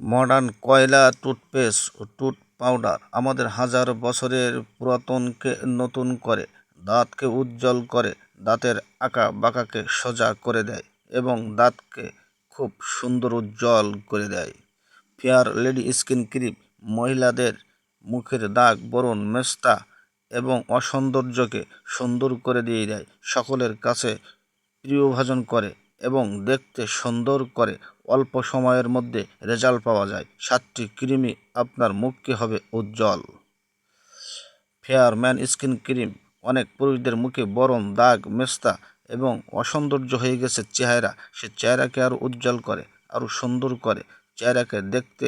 Modern কয়লা toothpaste ও tooth powder আমাদের হাজার বছরের পুরাতনকে নতুন করে, দাঁতকে উজ্জ্বল করে, দাঁতের আঁকা বাঁকাকে সোজা করে দেয় এবং দাঁতকে খুব সুন্দর উজ্জ্বল করে দেয়। ফেয়ার লেডি স্কিন ক্রিম মহিলাদের মুখের দাগ, বরণ, মেস্তা এবং অসৌন্দর্যকে সুন্দর করে দিয়ে দেয়, সকলের কাছে প্রিয়ভাজন করে। এবং দেখতে সুন্দর করে অল্প সময়ের মধ্যে রেজাল্ট পাওয়া যায়। সাতটি ক্রিমই আপনার মুখকে হবে উজ্জ্বল। Fair man skin cream. অনেক পুরুষদের মুখে বরণ, দাগ, মেস্তা এবং অসৌন্দর্য হয়ে গেছে চেহারা। সে চেহারাকে আরও উজ্জ্বল করে, আরও সুন্দর করে। চেহারাকে দেখতে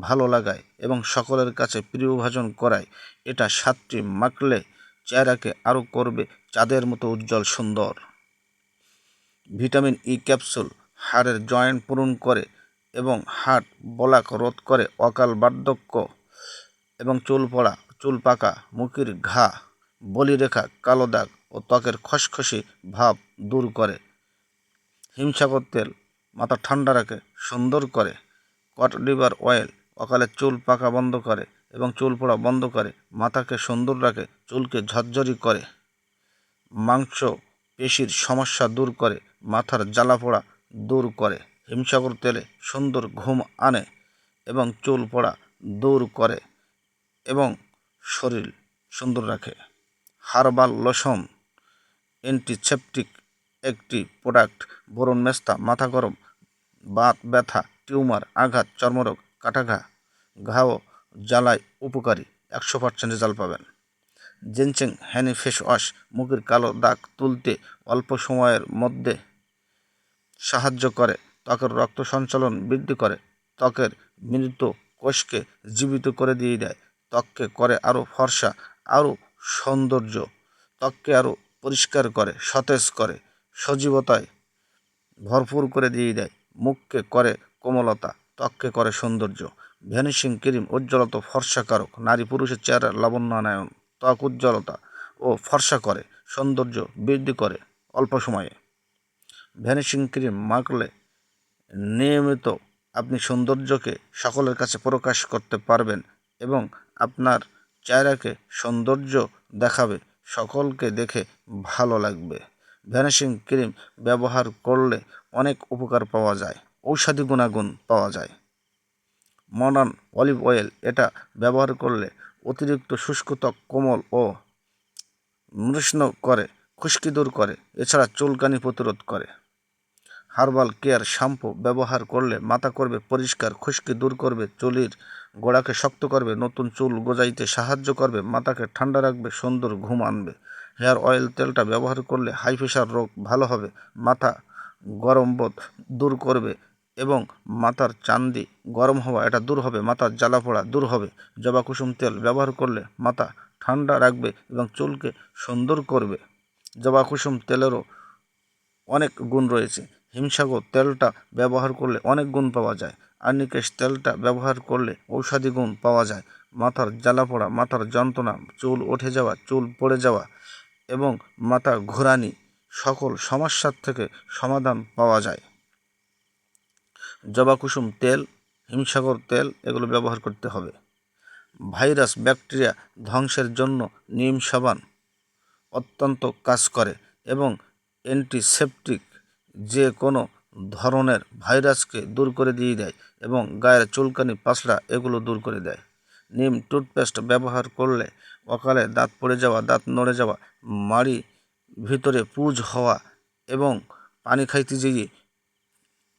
ভালো লাগায় এবং সকলের কাছে প্রিয়ভাজন করায়। এটা সাতটি মাখলে চেহারাকে আরও করবে চাঁদের মতো উজ্জ্বল সুন্দর। ভিটামিন ই ক্যাপসুল হাড়ের জয়েন্ট পূরণ করে এবং হাড় বলাক রোধ করে অকাল বার্ধক্য এবং চুল পড়া, চুল পাকা, মুখের ঘা, বলিরেখা, কালো দাগ ও ত্বকের খসখসে ভাব দূর করে। হিমসাগর তেল মাথা ঠান্ডা রাখে, সুন্দর করে। কট লিভার অয়েল অকালে চুল পাকা বন্ধ করে এবং চুল পড়া বন্ধ করে, মাথাকে সুন্দর রাখে, চুলকে ঝরঝরি করে। মাংস পেশির সমস্যা দূর করে মাথার জ্বালা পোড়া দূর করে। হিমসাগর তেলে সুন্দর ঘুম আনে এবং চুল পড়া দূর করে এবং শরীর সুন্দর রাখে। হার্বাল লোশন অ্যান্টিসেপটিক একটি প্রোডাক্ট বরণ মেস্তা, মাথা গরম, বাত ব্যথা, টিউমার, আঘাত, চর্মরোগ, কাটাঘা, ঘাও, জ্বালায় উপকারী। একশো পার্সেন্ট রেজাল্ট পাবেন। জেনচেং হ্যানি ফেস ওয়াশ মুখের কালো দাগ তুলতে অল্প সময়ের মধ্যে সাহায্য করে। ত্বকের রক্ত সঞ্চালন বৃদ্ধি করে। ত্বকের মৃত কোষকে জীবিত করে দিয়ে দেয়। ত্বককে করে আরও ফর্সা, আরও সৌন্দর্য। ত্বককে আরও পরিষ্কার করে, সতেজ করে, সজীবতায় ভরপুর করে দিয়ে দেয়। মুখকে করে কোমলতা, ত্বককে করে সৌন্দর্য। ভ্যানিশিং ক্রিম উজ্জ্বলত ফর্সাকারক। নারী পুরুষের চেহারার লাবণ্যায়ন। ত্বক উজ্জ্বলতা ও ফর্সা করে, সৌন্দর্য বৃদ্ধি করে অল্প সময়ে। ভ্যানিশিং ক্রিম মাখলে নিয়মিত আপনি সৌন্দর্যকে সকলের কাছে প্রকাশ করতে পারবেন এবং আপনার চেহারাকে সৌন্দর্য দেখাবে, সকলকে দেখে ভালো লাগবে। ভ্যানিশিং ক্রিম ব্যবহার করলে অনেক উপকার পাওয়া যায়, ঔষধি গুণাগুণ পাওয়া যায়। মডার্ন অলিভ অয়েল এটা ব্যবহার করলে অতিরিক্ত শুষ্ক ত্বক কোমল ও মৃষ্ণ করে, খুশকি দূর করে, এছাড়া চুলকানি প্রতিরোধ করে। হার্বাল কেয়ার শ্যাম্পু ব্যবহার করলে মাথা করবে পরিষ্কার, খুশকি দূর করবে, চুলের গোড়াকে শক্ত করবে, নতুন চুল গজাইতে সাহায্য করবে, মাথাকে ঠান্ডা রাখবে, সুন্দর ঘুম আনবে। হেয়ার অয়েল তেলটা ব্যবহার করলে হাই প্রেশার রোগ ভালো হবে, মাথা গরম বোধ দূর করবে এবং মাথার চান্দি গরম হওয়া, এটা দূর হবে, মাথার জ্বালা পোড়া দূর হবে। জবা কুসুম তেল ব্যবহার করলে মাথা ঠান্ডা রাখবে এবং চুলকে সুন্দর করবে। জবা কুসুম তেলেরও অনেক গুণ রয়েছে। হিমসাগর তেলটা ব্যবহার করলে অনেক গুণ পাওয়া যায়। আর্নিকেশ তেলটা ব্যবহার করলে ঔষধি গুণ পাওয়া যায়। মাথার জ্বালা পোড়া, মাথার যন্ত্রণা, চুল উঠে যাওয়া, চুল পড়ে যাওয়া এবং মাথা ঘোরানি সকল সমস্যার থেকে সমাধান পাওয়া যায়। জবা কুসুম তেল, হিমসাগর তেল এগুলো ব্যবহার করতে হবে। ভাইরাস, ব্যাকটেরিয়া ধ্বংসের জন্য নিম সাবান অত্যন্ত কাজ করে এবং অ্যান্টিসেপটিক যে কোনো ধরনের ভাইরাসকে দূর করে দিয়ে দেয় এবং গায়ের চুলকানি পাসলা এগুলো দূর করে দেয়। নিম টুথপেস্ট ব্যবহার করলে অকালে দাঁত পড়ে যাওয়া, দাঁত নড়ে যাওয়া মাড়ি ভিতরে পুজ হওয়া এবং পানি খাইতে যেয়ে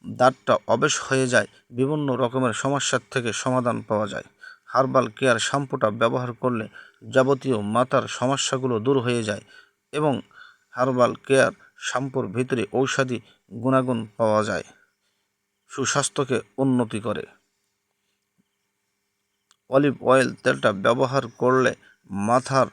দাঁতটা অবেশ হয়ে যায়, বিভিন্ন রকমের সমস্যার থেকে সমাধান পাওয়া যায়। হার্বাল কেয়ার শ্যাম্পুটা ব্যবহার করলে যাবতীয় মাথার সমস্যাগুলো দূর হয়ে যায় এবং হার্বাল কেয়ার শ্যাম্পুর ভিতরে ঔষধি গুণাগুণ পাওয়া যায়। সুস্বাস্থ্যকে উন্নতি করে। অলিভ অয়েল তেলটা ব্যবহার করলে মাথার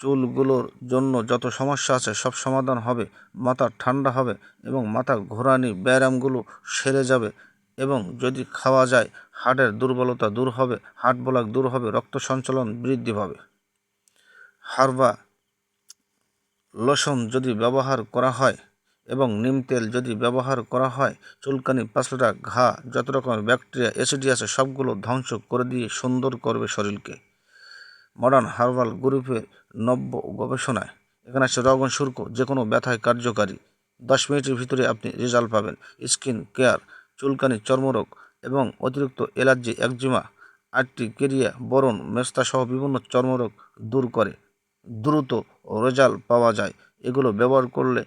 চুলগুলোর জন্য যত সমস্যা আছে সব সমাধান হবে, মাথা ঠান্ডা হবে এবং মাথা ঘোরানি ব্যায়ামগুলো সেরে যাবে এবং যদি খাওয়া যায় হার্টের দুর্বলতা দূর হবে হার্ট ব্লক দূর হবে, রক্ত সঞ্চালন বৃদ্ধি পাবে। হারবা লোশন যদি ব্যবহার করা হয় এবং নিম তেল যদি ব্যবহার করা হয়, চুলকানি পাতলা ঘা, যত রকমের ব্যাকটেরিয়া, অ্যাসিডি আছে সবগুলো ধ্বংস করে দিয়ে সুন্দর করবে শরীরকে। মডার্ন হার্বাল গ্রুপের নব্য গবেষণায়। এখানে আছে রগন, শুল্ক যে কোনো ব্যথায় কার্যকারী। দশ মিনিটের ভিতরে আপনি রেজাল্ট পাবেন। স্কিন কেয়ার, চুলকানি, চর্মরোগ এবং অতিরিক্ত অ্যালার্জি, একজিমা, আর্টিকেরিয়া, বরণ মেস্তা সহ বিভিন্ন চর্মরোগ দূর করে। দ্রুত রেজাল্ট পাওয়া যায়। এগুলো ব্যবহার করলে